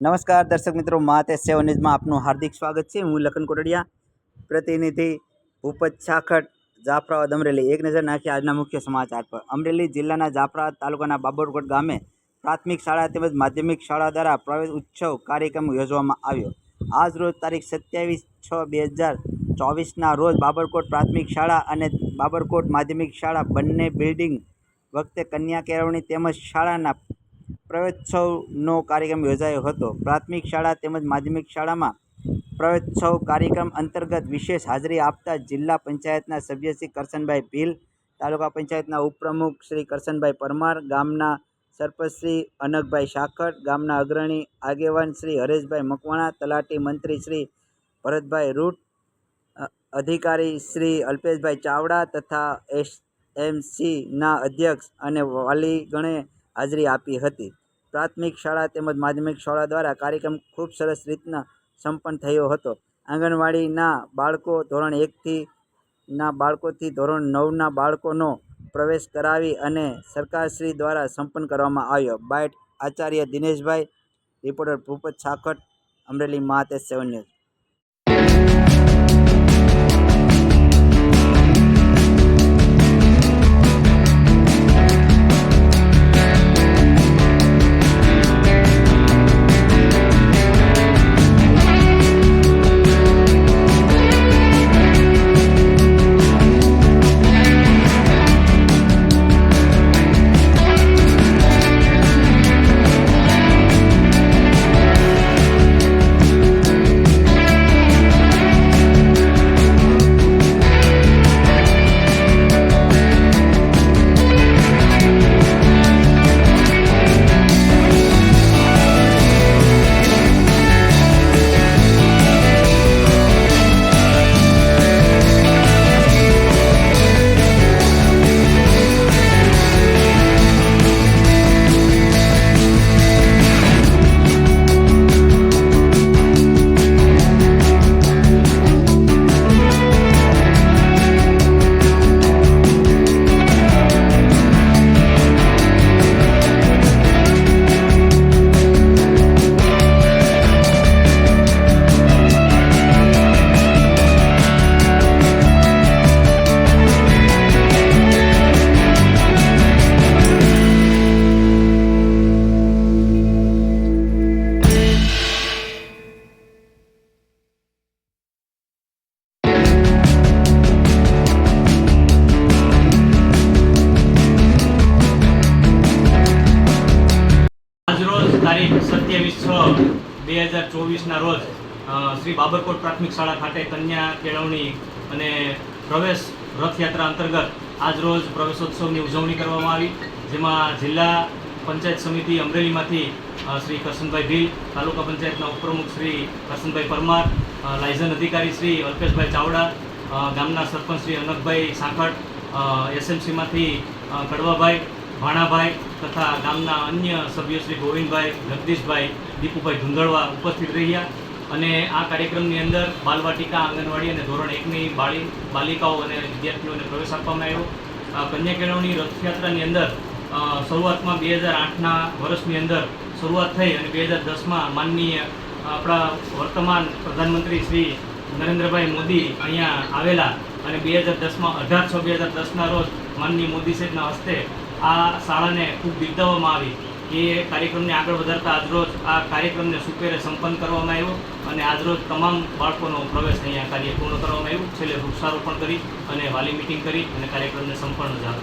નમસ્કાર દર્શક મિત્રો, માતે સેવન ન્યૂઝમાં આપનું હાર્દિક સ્વાગત છે. હું લખન કોટડિયા, પ્રતિનિધિ ભૂપત છાખટ જાફરાબાદ અમરેલી. એક નજર નાખી આજના મુખ્ય સમાચાર પર. અમરેલી જિલ્લાના જાફરાબાદ તાલુકાના બાબરકોટ ગામે પ્રાથમિક શાળા તેમજ માધ્યમિક શાળા દ્વારા પ્રવેશ ઉત્સવ કાર્યક્રમ યોજવામાં આવ્યો. આજ રોજ તારીખ સત્યાવીસ છ બે હજાર ચોવીસના રોજ બાબરકોટ પ્રાથમિક શાળા અને બાબરકોટ માધ્યમિક શાળા બંને બિલ્ડિંગ વખતે કન્યા કેળવણી તેમજ શાળાના પ્રવેશોત્સવનો કાર્યક્રમ યોજાયો હતો. પ્રાથમિક શાળા તેમજ માધ્યમિક શાળામાં પ્રવેશોત્સવ કાર્યક્રમ અંતર્ગત વિશેષ હાજરી આપતા જિલ્લા પંચાયતના સભ્ય શ્રી કરશનભાઈ ભીલ, તાલુકા પંચાયતના ઉપપ્રમુખ શ્રી કરશનભાઈ પરમાર, ગામના સરપંચ શ્રી અનકભાઈ શાખટ ગામના અગ્રણી આગેવાન શ્રી હરેશભાઈ મકવાણા, તલાટી મંત્રી શ્રી ભરતભાઈ રૂટ, અધિકારી શ્રી અલ્પેશભાઈ ચાવડા તથા એસ એમસીના અધ્યક્ષ અને વાલીગણે હાજરી આપી હતી. પ્રાથમિક શાળા તેમજ માધ્યમિક શાળા દ્વારા કાર્યક્રમ ખૂબ સરસ રીતના સંપન્ન થયો હતો. આંગણવાડીના બાળકો ધોરણ એકથી ના બાળકોથી ધોરણ નવના બાળકોનો પ્રવેશ કરાવી અને સરકારશ્રી દ્વારા સંપન્ન કરવામાં આવ્યો. Byte Acharya Dineshbhai, reporter Bhupat Sakhat, Amreli Mahatej seven news. આજરોજ તારીખ સત્યાવીસ છ બે હજાર ચોવીસના રોજ શ્રી બાબરકોટ પ્રાથમિક શાળા ખાતે કન્યા કેળવણી અને પ્રવેશ રથયાત્રા અંતર્ગત આજરોજ પ્રવેશોત્સવની ઉજવણી કરવામાં આવી, જેમાં જિલ્લા પંચાયત સમિતિ અમરેલીમાંથી શ્રી કરશનભાઈ ભીલ, તાલુકા પંચાયતના ઉપપ્રમુખ શ્રી કરશનભાઈ પરમાર લાયઝન અધિકારી શ્રી અલ્પેશભાઈ ચાવડા ગામના સરપંચ શ્રી અનકભાઈ સાંકળ એસએમસીમાંથી કડવાભાઈ ભાણાભાઈ તથા ગામના અન્ય સભ્યો શ્રી ગોવિંદભાઈ, જગદીશભાઈ, દીપુભાઈ ધુંધળવા ઉપસ્થિત રહ્યા અને આ કાર્યક્રમની અંદર બાલવાટિકા આંગણવાડી અને ધોરણ એકની બાળી બાલિકાઓ અને વિદ્યાર્થીઓને પ્રવેશ આપવામાં આવ્યો. કન્યા કેળવણી રથયાત્રાની અંદર શરૂઆતમાં બે હજાર આઠના વર્ષની અંદર શરૂઆત થઈ અને બે હજાર દસમાં માનનીય આપણા વર્તમાન પ્રધાનમંત્રી શ્રી નરેન્દ્રભાઈ મોદી અહીંયા આવેલા અને બે હજાર દસમાં અઢાર છ બે હજાર દસના રોજ માનનીય મોદી સાહેબના હસ્તે આ શાળાને ખૂબ બિરદાવવામાં આવી. એ કાર્યક્રમને આગળ વધારતા આજરોજ આ કાર્યક્રમને સુપેરે સંપન્ન કરવામાં આવ્યો અને આજરોજ તમામ બાળકોનો પ્રવેશ અહીંયા કાર્ય પૂર્ણ કરવામાં આવ્યું. છેલ્લે વૃક્ષારોપણ કરી અને વાલી મિટિંગ કરી અને કાર્યક્રમને સંપન્ન થયો